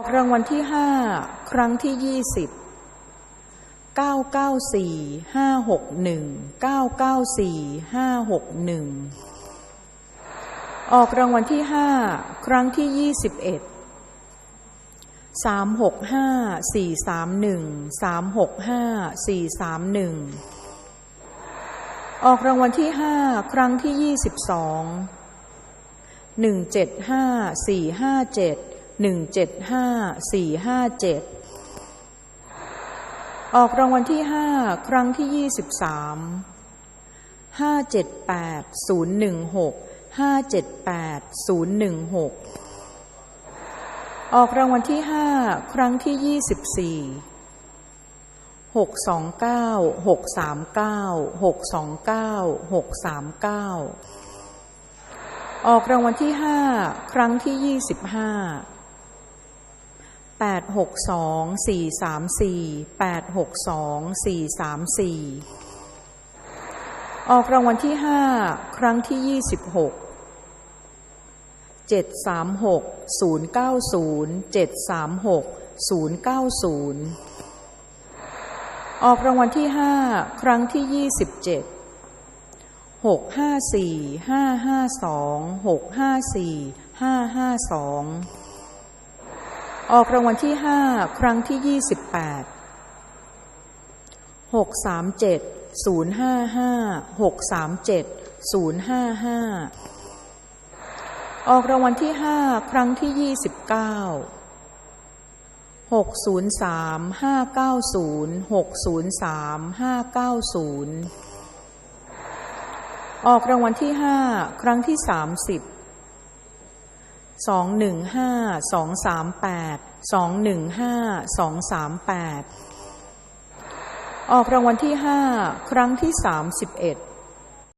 ออกรางวัลที่ห้าครั้งที่ยี่สิบเก้าเก้าสี่ห้าหกหนึ่งเก้าเก้าสี่ห้าหกหนึ่งออกรางวัลที่ห้าครั้งที่ยี่สิบเอ็ดสามหกห้าสี่สามหนึ่งสามหกห้าสี่สามหนึ่งออกรางวัลที่ห้าครั้งที่ยี่สิบสองหนึ่งเจ็ดห้าสี่ห้าเจ็ด หนึ่งเจ็ดห้าสี่ห้าเจ็ดออกรางวัลที่ห้าครั้งที่ยี่สิบสามห้าเจ็ดแปดศูนย์หนึ่งหกห้าเจ็ดแปดศูนย์หนึ่งหกออกรางวัลที่ห้าครั้งที่ยี่สิบสี่หกสองเก้าหกสามเก้าหกสองเก้าหกสามเก้าออกรางวัลที่ห้าครั้งที่ยี่สิบห้า แปดหกสองสี่สามสี่แปดหกสองสี่สามสี่ออกรางวัลที่ห้าครั้งที่ยี่สิบหกเจ็ดสามหกศูนย์เก้าศูนย์เจ็ดสามหกศูนย์เก้าศูนย์ออกรางวัลที่ห้าครั้งที่ยี่สิบเจ็ดหกห้าสี่ห้าห้าสองหกห้าสี่ห้าห้าสอง ออกรางวัลที่ห้าครั้งที่ยี่สิบแปดหกสามเจ็ดศูนย์ห้าห้าหกสามเจ็ดศูนย์ห้าห้าออกรางวัลที่ห้าครั้งที่ยี่สิบเก้าหกศูนย์สามห้าเก้าศูนย์หกศูนย์สามห้าเก้าศูนย์ออกรางวัลที่ห้าครั้งที่สามสิบ สองหนึ่งห้าสองสามแปดสองหนึ่งห้าสองสามแปดออกรางวัลที่ห้าครั้งที่สามสิบเอ็ด